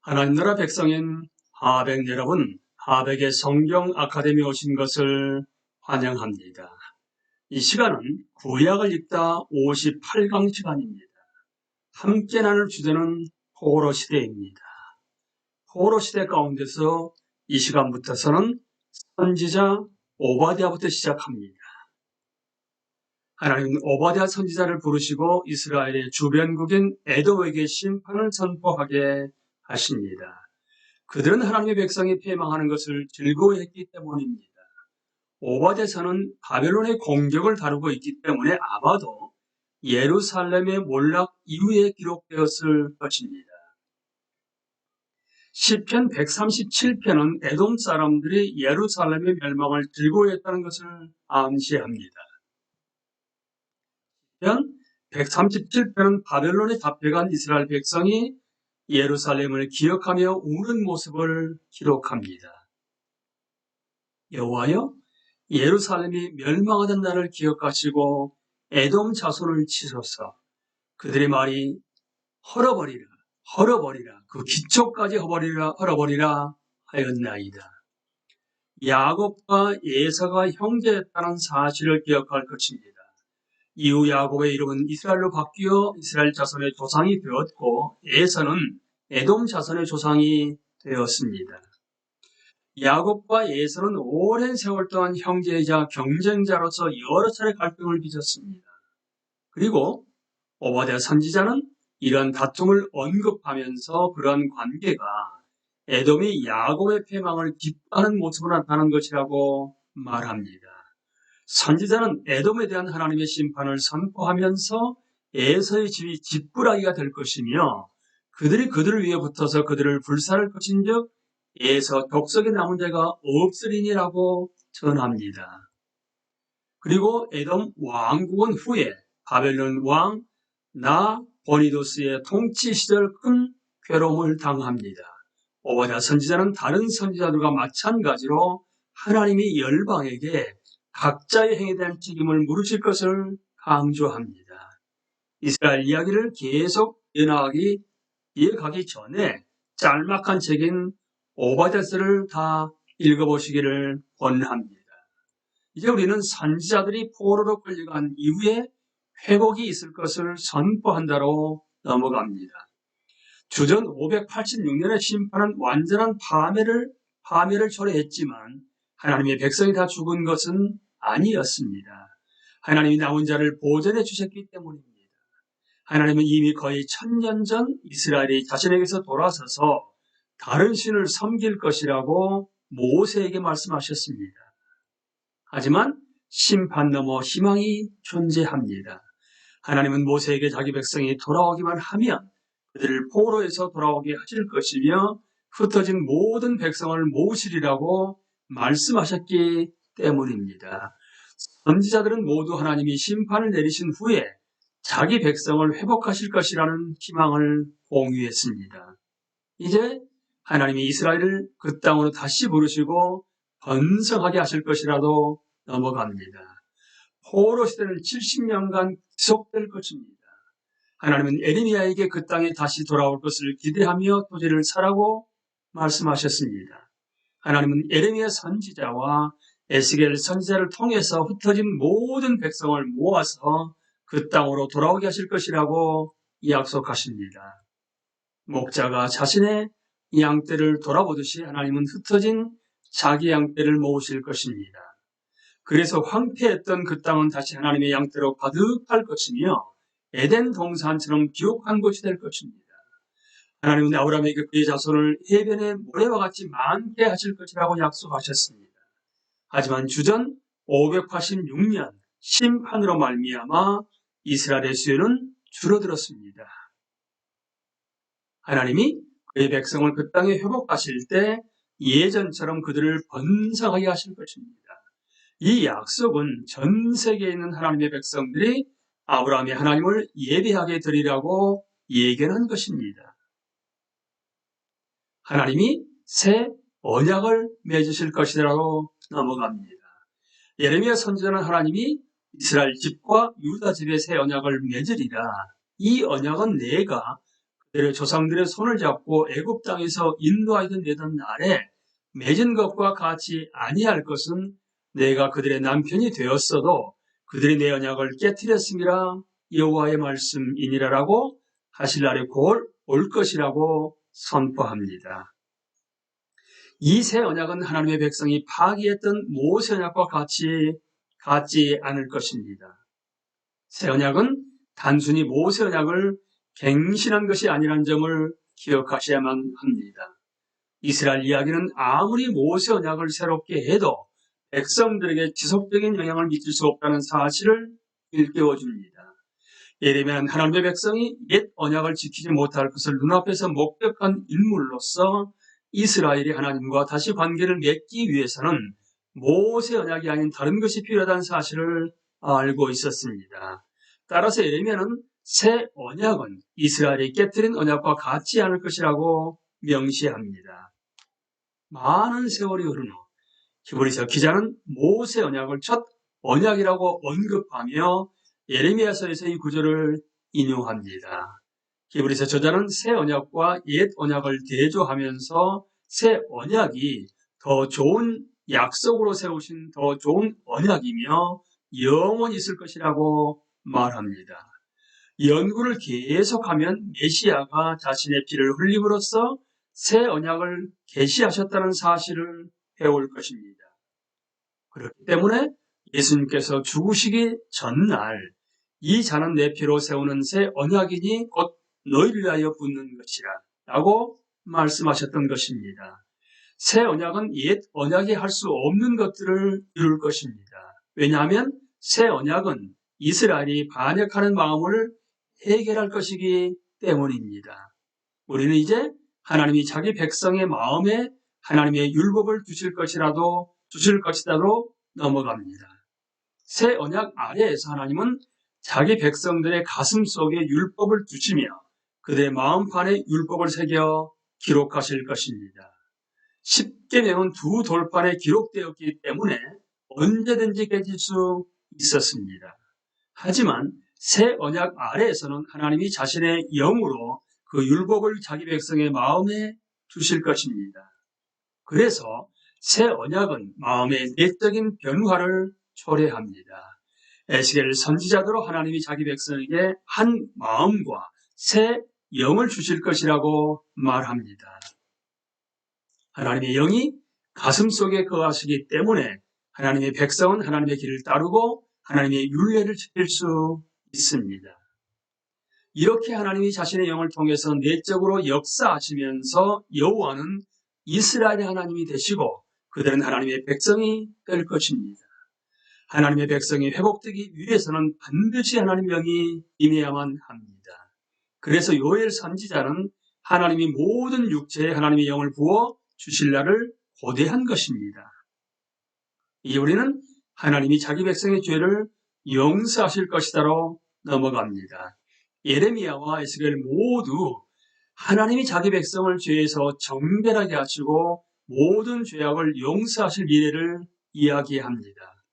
하나님 나라 백성인 하백 여러분, 하백의 성경 아카데미 오신 것을 환영합니다. 이 시간은 구약을 읽다 58강 시간입니다. 함께 나눌 주제는 포로 시대입니다. 포로 시대 가운데서 이 시간부터서는 선지자 오바디아부터 시작합니다. 하나님은 오바디아 선지자를 부르시고 이스라엘의 주변국인 에도에게 심판을 선포하게 하십니다. 그들은 하나님의 백성이 패망하는 것을 즐거워했기 때문입니다. 오바데서는 바벨론의 공격을 다루고 있기 때문에 아마도 예루살렘의 몰락 이후에 기록되었을 것입니다. 시편 137편은 에돔 사람들이 예루살렘의 멸망을 즐거워했다는 것을 암시합니다. 시편 137편은 바벨론에 잡혀간 이스라엘 백성이 예루살렘을 기억하며 우는 모습을 기록합니다. 여호와여 예루살렘이 멸망하던 날을 기억하시고 에돔 자손을 치소서 그들의 말이 헐어버리라 헐어버리라 그 기초까지 헐어버리라 헐어버리라 하였나이다. 야곱과 예사가 형제였다는 사실을 기억할 것입니다. 이후 야곱의 이름은 이스라엘로 바뀌어 이스라엘 자손의 조상이 되었고 에서는 에돔 자손의 조상이 되었습니다. 야곱과 예서는 오랜 세월 동안 형제이자 경쟁자로서 여러 차례 갈등을 빚었습니다. 그리고 오바댜 선지자는 이런 다툼을 언급하면서 그런 관계가 에돔이 야곱의 패망을 기뻐하는 모습으로 나타난 것이라고 말합니다. 선지자는 에돔에 대한 하나님의 심판을 선포하면서 에서의 집이 짓부라기가 될 것이며 그들이 그들을 위해 붙어서 그들을 불살할 것인즉 에서 덕석에 남은 자가 없으리니라고 전합니다. 그리고 에돔 왕국은 후에 바벨론 왕나 보니도스의 통치 시절 큰 괴로움을 당합니다. 오바댜 선지자는 다른 선지자들과 마찬가지로 하나님이 열방에게 각자의 행에 대한 책임을 물으실 것을 강조합니다. 이스라엘 이야기를 계속 이어나가기, 이어가기 전에 짤막한 책인 오바데스를 다 읽어보시기를 권합니다. 이제 우리는 선지자들이 포로로 끌려간 이후에 회복이 있을 것을 선포한다로 넘어갑니다. 주전 586년의 심판은 완전한 파멸을, 파멸을 초래했지만 하나님의 백성이 다 죽은 것은 아니었습니다. 하나님이 남은 자를 보전해 주셨기 때문입니다. 하나님은 이미 거의 천년 전 이스라엘이 자신에게서 돌아서서 다른 신을 섬길 것이라고 모세에게 말씀하셨습니다. 하지만 심판 넘어 희망이 존재합니다. 하나님은 모세에게 자기 백성이 돌아오기만 하면 그들을 포로에서 돌아오게 하실 것이며 흩어진 모든 백성을 모으시리라고 말씀하셨기 때문입니다. 선지자들은 모두 하나님이 심판을 내리신 후에 자기 백성을 회복하실 것이라는 희망을 공유했습니다. 이제 하나님이 이스라엘을 그 땅으로 다시 부르시고 번성하게 하실 것이라도 넘어갑니다. 포로 시대는 70년간 지속될 것입니다. 하나님은 에리미야에게 그 땅에 다시 돌아올 것을 기대하며 토지를 사라고 말씀하셨습니다. 하나님은 에레미야 선지자와 에스겔 선지자를 통해서 흩어진 모든 백성을 모아서 그 땅으로 돌아오게 하실 것이라고 약속하십니다. 목자가 자신의 양떼를 돌아보듯이 하나님은 흩어진 자기 양떼를 모으실 것입니다. 그래서 황폐했던 그 땅은 다시 하나님의 양떼로 가득할 것이며 에덴 동산처럼 기록한 곳이 될 것입니다. 하나님은 아브라함에게 그의 자손을 해변의 모래와 같이 많게 하실 것이라고 약속하셨습니다. 하지만 주전 586년 심판으로 말미암아 이스라엘의 수요는 줄어들었습니다. 하나님이 그의 백성을 그 땅에 회복하실 때 예전처럼 그들을 번성하게 하실 것입니다. 이 약속은 전 세계에 있는 하나님의 백성들이 아브라함이 하나님을 예배하게 되리라고 예견한 것입니다. 하나님이 새 언약을 맺으실 것이라고 넘어갑니다. 예레미야 선지자는 하나님이 이스라엘 집과 유다 집의 새 언약을 맺으리라. 이 언약은 내가 그들의 조상들의 손을 잡고 애굽 땅에서 인도하여 내던 날에 맺은 것과 같이 아니할 것은 내가 그들의 남편이 되었어도 그들이 내 언약을 깨뜨렸음이라 여호와의 말씀이니라라고 하실 날이 곧올 것이라고 선포합니다. 이 새 언약은 하나님의 백성이 파기했던 모세 언약과 같이 같지 않을 것입니다. 새 언약은 단순히 모세 언약을 갱신한 것이 아니라는 점을 기억하셔야만 합니다. 이스라엘 이야기는 아무리 모세 언약을 새롭게 해도 백성들에게 지속적인 영향을 미칠 수 없다는 사실을 일깨워 줍니다. 예레미야는 하나님의 백성이 옛 언약을 지키지 못할 것을 눈앞에서 목격한 인물로서 이스라엘이 하나님과 다시 관계를 맺기 위해서는 모세 언약이 아닌 다른 것이 필요하다는 사실을 알고 있었습니다. 따라서 예레미야는 새 언약은 이스라엘이 깨뜨린 언약과 같지 않을 것이라고 명시합니다. 많은 세월이 흐른 후 히브리서 기자는 모세 언약을 첫 언약이라고 언급하며 예레미야서에서 이 구절을 인용합니다. 히브리서 저자는 새 언약과 옛 언약을 대조하면서 새 언약이 더 좋은 약속으로 세우신 더 좋은 언약이며 영원히 있을 것이라고 말합니다. 연구를 계속하면 메시아가 자신의 피를 흘림으로써 새 언약을 계시하셨다는 사실을 배울 것입니다. 그렇기 때문에 예수님께서 죽으시기 전날 이 자는 내 피로 세우는 새 언약이니 곧 너희를 위하여 붙는 것이라 라고 말씀하셨던 것입니다. 새 언약은 옛 언약이 할 수 없는 것들을 이룰 것입니다. 왜냐하면 새 언약은 이스라엘이 반역하는 마음을 해결할 것이기 때문입니다. 우리는 이제 하나님이 자기 백성의 마음에 하나님의 율법을 주실 것이라도 주실 것이다로 넘어갑니다. 새 언약 아래에서 하나님은 자기 백성들의 가슴 속에 율법을 두시며 그들의 마음판에 율법을 새겨 기록하실 것입니다. 십계명은 두 돌판에 기록되었기 때문에 언제든지 깨질 수 있었습니다. 하지만 새 언약 아래에서는 하나님이 자신의 영으로 그 율법을 자기 백성의 마음에 두실 것입니다. 그래서 새 언약은 마음의 내적인 변화를 초래합니다. 에스겔 선지자대로 하나님이 자기 백성에게 한 마음과 새 영을 주실 것이라고 말합니다. 하나님의 영이 가슴 속에 거하시기 때문에 하나님의 백성은 하나님의 길을 따르고 하나님의 윤례를 지킬 수 있습니다. 이렇게 하나님이 자신의 영을 통해서 내적으로 역사하시면서 여호와는 이스라엘의 하나님이 되시고 그들은 하나님의 백성이 될 것입니다. 하나님의 백성이 회복되기 위해서는 반드시 하나님의 영이 임해야만 합니다. 그래서 요엘 선지자는 하나님이 모든 육체에 하나님의 영을 부어 주실 날을 고대한 것입니다. 이 우리는 하나님이 자기 백성의 죄를 용서하실 것이다로 넘어갑니다. 예레미야와 에스겔 모두 하나님이 자기 백성을 죄에서 정결하게 하시고 모든 죄악을 용서하실 미래를 이야기합니다.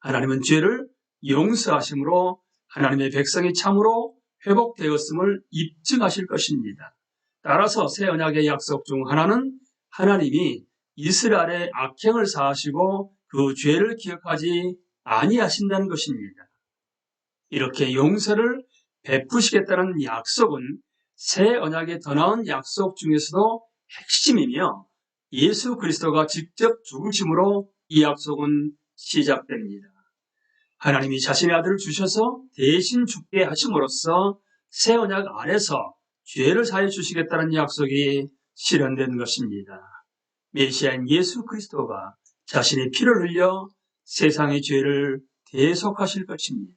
하나님은 죄를 용서하심으로 하나님의 백성이 참으로 회복되었음을 입증하실 것입니다. 따라서 새 언약의 약속 중 하나는 하나님이 이스라엘의 악행을 사하시고 그 죄를 기억하지 아니하신다는 것입니다. 이렇게 용서를 베푸시겠다는 약속은 새 언약의 더 나은 약속 중에서도 핵심이며 예수 그리스도가 직접 죽으심으로 이 약속은 시작됩니다. 하나님이 자신의 아들을 주셔서 대신 죽게 하심으로써 새 언약 안에서 죄를 사해 주시겠다는 약속이 실현된 것입니다. 메시아인 예수 그리스도가 자신의 피를 흘려 세상의 죄를 대속하실 것입니다.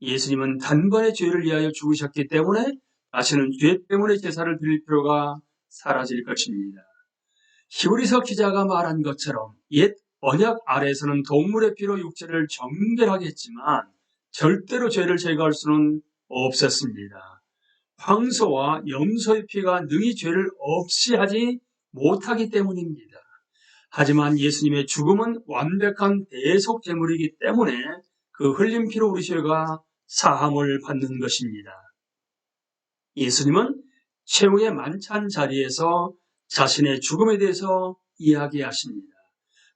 예수님은 단번에 죄를 위하여 죽으셨기 때문에 다시는 죄 때문에 제사를 드릴 필요가 사라질 것입니다. 히브리서 기자가 말한 것처럼 옛 언약 아래에서는 동물의 피로 육체를 정결하게 했지만 절대로 죄를 제거할 수는 없었습니다. 황소와 염소의 피가 능히 죄를 없이 하지 못하기 때문입니다. 하지만 예수님의 죽음은 완벽한 대속 제물이기 때문에 그 흘린 피로 우리 죄가 사함을 받는 것입니다. 예수님은 최후의 만찬 자리에서 자신의 죽음에 대해서 이야기하십니다.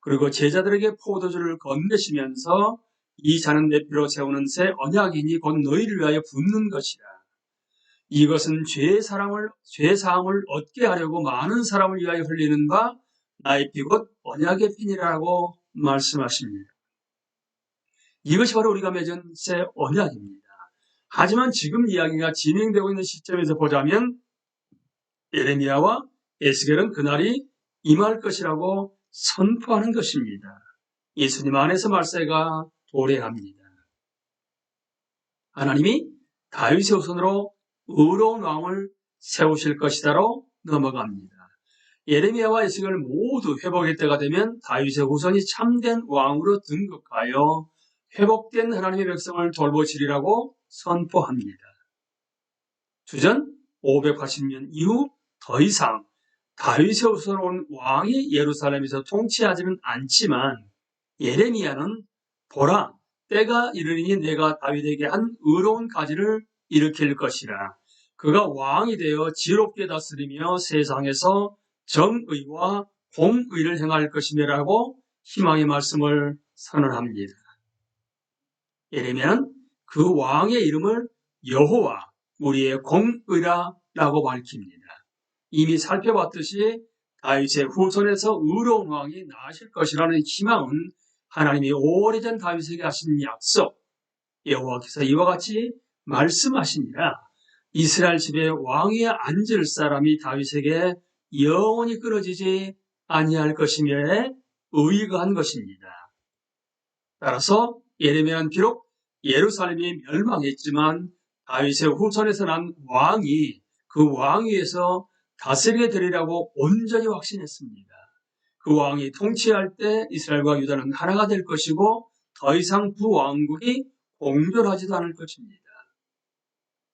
그리고 제자들에게 포도주를 건네시면서 이 자는 내 피로 세우는 새 언약이니 곧 너희를 위하여 붓는 것이라. 이것은 죄 사랑을 죄 사함을 얻게 하려고 많은 사람을 위하여 흘리는 바 나의 피 곧 언약의 피니라고 말씀하십니다. 이것이 바로 우리가 맺은 새 언약입니다. 하지만 지금 이야기가 진행되고 있는 시점에서 보자면 에레미야와 에스겔은 그날이 임할 것이라고 선포하는 것입니다. 예수님 안에서 말세가 도래합니다. 하나님이 다윗의 후손으로 의로운 왕을 세우실 것이다로 넘어갑니다. 예레미야와 에스겔을 모두 회복할 때가 되면 다윗의 후손이 참된 왕으로 등극하여 회복된 하나님의 백성을 돌보시리라고 선포합니다. 주전 580년 이후 더 이상 다윗의 후손 온 왕이 예루살렘에서 통치하지는 않지만 예레미야는 보라 때가 이르리니 내가 다윗에게 한 의로운 가지를 일으킬 것이라 그가 왕이 되어 지롭게 다스리며 세상에서 정의와 공의를 행할 것이며라고 희망의 말씀을 선언합니다. 예레미야는 그 왕의 이름을 여호와 우리의 공의라라고 밝힙니다. 이미 살펴봤듯이 다윗의 후손에서 의로운 왕이 나실 것이라는 희망은 하나님이 오래전 다윗에게 하신 약속 여호와께서 이와 같이 말씀하시니라 이스라엘 집에 왕위에 앉을 사람이 다윗에게 영원히 끊어지지 아니할 것이며 의거한 것입니다. 따라서 예레미야는 비록 예루살렘이 멸망했지만 다윗의 후손에서 난 왕이 그 왕위에서 다스리게 되리라고 온전히 확신했습니다. 그 왕이 통치할 때 이스라엘과 유다는 하나가 될 것이고 더 이상 두 왕국이 공존하지도 않을 것입니다.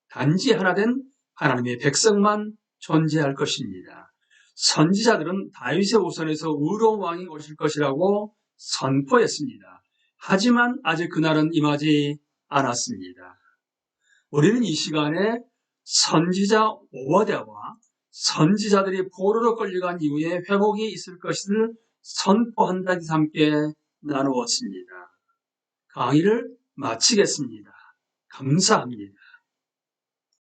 단지 하나 된 하나님의 백성만 존재할 것입니다. 선지자들은 다윗의 우선에서 의로운 왕이 오실 것이라고 선포했습니다. 하지만 아직 그날은 임하지 않았습니다. 우리는 이 시간에 선지자 오바댜와 선지자들이 포로로 끌려간 이후에 회복이 있을 것을 선포한다는 함께 나누었습니다. 강의를 마치겠습니다. 감사합니다.